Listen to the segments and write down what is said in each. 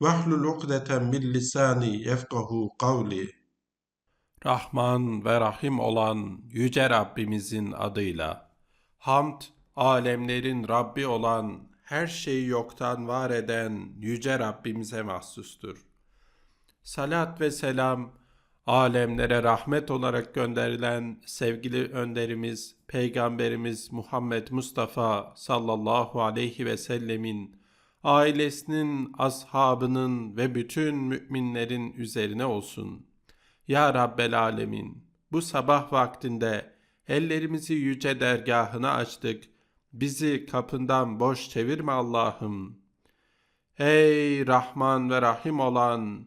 Vahlul ukdeten min lisani yefkahu kavli. Rahman ve Rahim olan Yüce Rabbimizin adıyla. Hamd, alemlerin Rabbi olan, her şeyi yoktan var eden Yüce Rabbimize mahsustur. Salat ve selam, alemlere rahmet olarak gönderilen sevgili önderimiz, Peygamberimiz Muhammed Mustafa sallallahu aleyhi ve sellemin, ailesinin, ashabının ve bütün müminlerin üzerine olsun. Ya Rabbel Alemin, bu sabah vaktinde ellerimizi yüce dergahına açtık. Bizi kapından boş çevirme Allah'ım. Ey Rahman ve Rahim olan,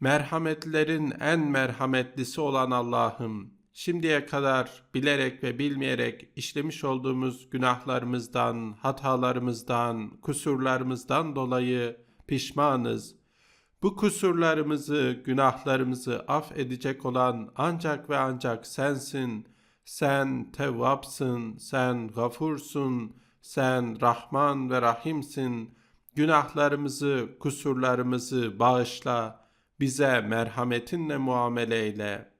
merhametlerin en merhametlisi olan Allah'ım, şimdiye kadar bilerek ve bilmeyerek işlemiş olduğumuz günahlarımızdan, hatalarımızdan, kusurlarımızdan dolayı pişmanız. Bu kusurlarımızı, günahlarımızı af edecek olan ancak ve ancak sensin. Sen tevvapsın, sen gafursun, sen Rahman ve Rahimsin. Günahlarımızı, kusurlarımızı bağışla, bize merhametinle muamele eyle.''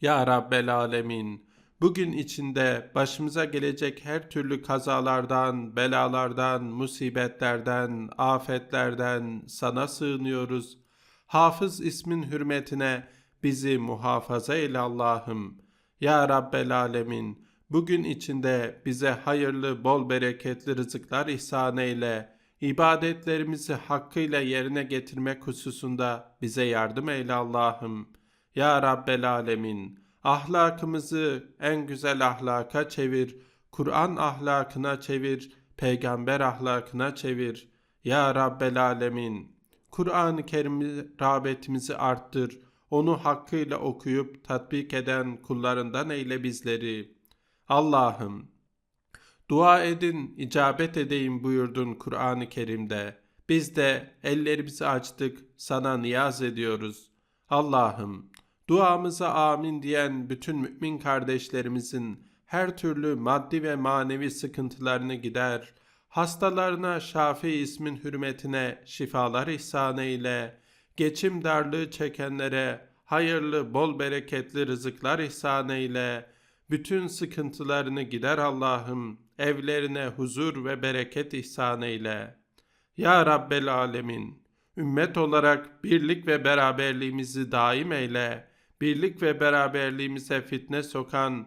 Ya Rabbel Alemin, bugün içinde başımıza gelecek her türlü kazalardan, belalardan, musibetlerden, afetlerden sana sığınıyoruz. Hafız ismin hürmetine bizi muhafaza eyle Allah'ım. Ya Rabbel Alemin, bugün içinde bize hayırlı, bol bereketli rızıklar ihsan eyle. İbadetlerimizi hakkıyla yerine getirmek hususunda bize yardım eyle Allah'ım.'' Ya Rabbel Alemin, ahlakımızı en güzel ahlaka çevir, Kur'an ahlakına çevir, peygamber ahlakına çevir. Ya Rabbel Alemin, Kur'an-ı Kerim rağbetimizi arttır, onu hakkıyla okuyup tatbik eden kullarından eyle bizleri. Allah'ım, dua edin, icabet edeyim buyurdun Kur'an-ı Kerim'de. Biz de ellerimizi açtık, sana niyaz ediyoruz. Allah'ım, Duamıza amin diyen bütün mümin kardeşlerimizin her türlü maddi ve manevi sıkıntılarını gider, hastalarına Şafi ismin hürmetine şifalar ihsan eyle, geçim darlığı çekenlere hayırlı bol bereketli rızıklar ihsan eyle, bütün sıkıntılarını gider Allah'ım, evlerine huzur ve bereket ihsan eyle. Ya Rabbel Alemin, ümmet olarak birlik ve beraberliğimizi daim eyle.'' Birlik ve beraberliğimize fitne sokan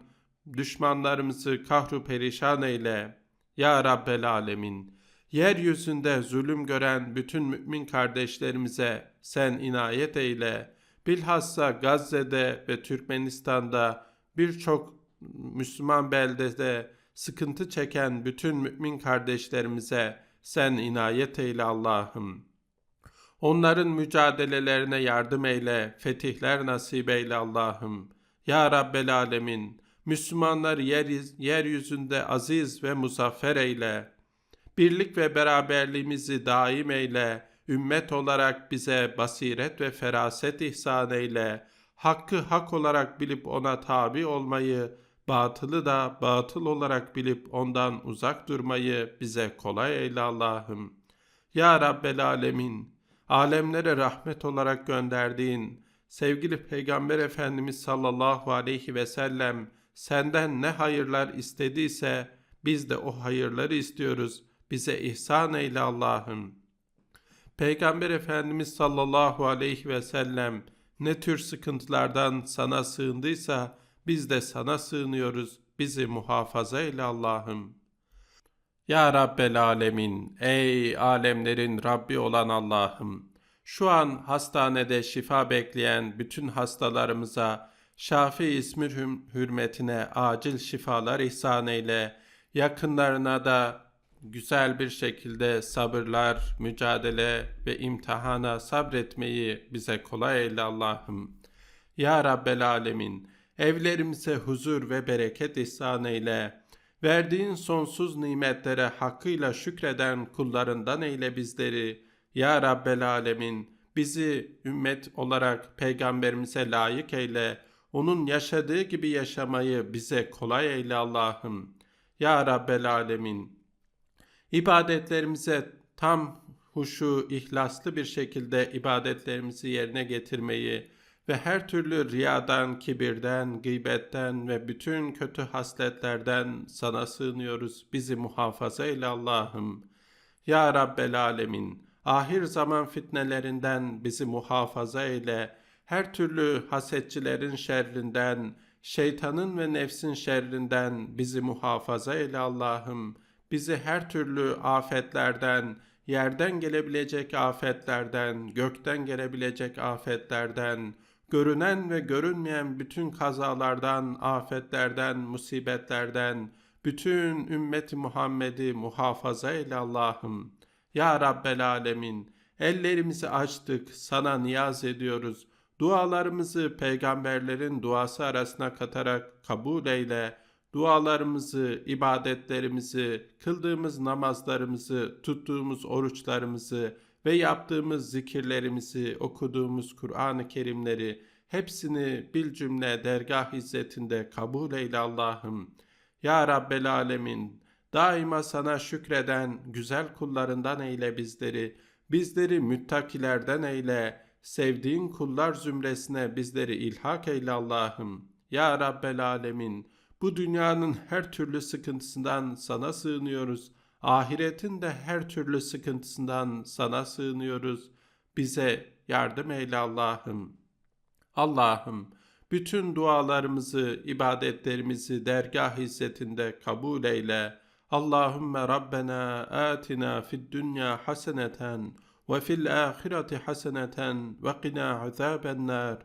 düşmanlarımızı kahru perişan eyle. Ya Rabbel Alemin, yeryüzünde zulüm gören bütün mümin kardeşlerimize sen inayet eyle. Bilhassa Gazze'de ve Türkmenistan'da birçok Müslüman beldede sıkıntı çeken bütün mümin kardeşlerimize sen inayet eyle Allah'ım.'' Onların mücadelelerine yardım eyle, fetihler nasip eyle Allah'ım. Ya Rabbel Alemin, Müslümanlar yer, yeryüzünde aziz ve muzaffer eyle. Birlik ve beraberliğimizi daim eyle. Ümmet olarak bize basiret ve feraset ihsan eyle. Hakkı hak olarak bilip ona tabi olmayı, batılı da batıl olarak bilip ondan uzak durmayı bize kolay eyle Allah'ım. Ya Rabbel Alemin, alemlere rahmet olarak gönderdiğin sevgili Peygamber Efendimiz sallallahu aleyhi ve sellem senden ne hayırlar istediyse biz de o hayırları istiyoruz. Bize ihsan eyle Allah'ım. Peygamber Efendimiz sallallahu aleyhi ve sellem ne tür sıkıntılardan sana sığındıysa biz de sana sığınıyoruz. Bizi muhafaza eyle Allah'ım.'' Ya Rabbel Alemin, ey alemlerin Rabbi olan Allah'ım, şu an hastanede şifa bekleyen bütün hastalarımıza Şafi ismi hürmetine acil şifalar ihsan eyle, yakınlarına da güzel bir şekilde sabırlar, mücadele ve imtihana sabretmeyi bize kolay eyle Allah'ım. Ya Rabbel Alemin, evlerimize huzur ve bereket ihsan eyle. Verdiğin sonsuz nimetlere hakkıyla şükreden kullarından eyle bizleri. Ya Rabbel Alemin, bizi ümmet olarak peygamberimize layık eyle. Onun yaşadığı gibi yaşamayı bize kolay eyle Allah'ım. Ya Rabbel Alemin, ibadetlerimize tam huşu, ihlaslı bir şekilde ibadetlerimizi yerine getirmeyi ve her türlü riyadan, kibirden, gıybetten ve bütün kötü hasletlerden sana sığınıyoruz. Bizi muhafaza eyle Allah'ım. Ya Rabbel Alemin, ahir zaman fitnelerinden bizi muhafaza eyle. Her türlü hasetçilerin şerrinden, şeytanın ve nefsin şerrinden bizi muhafaza eyle Allah'ım. Bizi her türlü afetlerden, yerden gelebilecek afetlerden, gökten gelebilecek afetlerden, görünen ve görünmeyen bütün kazalardan, afetlerden, musibetlerden, bütün ümmeti Muhammed'i muhafaza eyle Allah'ım. Ya Rabbel Alemin, ellerimizi açtık, sana niyaz ediyoruz. Dualarımızı peygamberlerin duası arasına katarak kabul eyle. Dualarımızı, ibadetlerimizi, kıldığımız namazlarımızı, tuttuğumuz oruçlarımızı ve yaptığımız zikirlerimizi, okuduğumuz Kur'an-ı Kerimleri hepsini bil cümle dergah izzetinde kabul eyle Allah'ım. Ya Rabbel Alemin, daima sana şükreden güzel kullarından eyle bizleri, bizleri müttakilerden eyle, sevdiğin kullar zümresine bizleri ilhak eyle Allah'ım. Ya Rabbel Alemin, bu dünyanın her türlü sıkıntısından sana sığınıyoruz. Ahiretin de her türlü sıkıntısından sana sığınıyoruz. Bize yardım eyle Allah'ım. Allah'ım bütün dualarımızı, ibadetlerimizi dergah hizmetinde kabul eyle. Allahümme Rabbena atina fid dünya haseneten ve fil ahireti haseneten ve qina azabennar.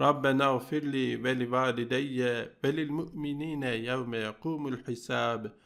Rabbena gfirli ve li valideyye ve lil mu'minine yevme yekumul hisab.''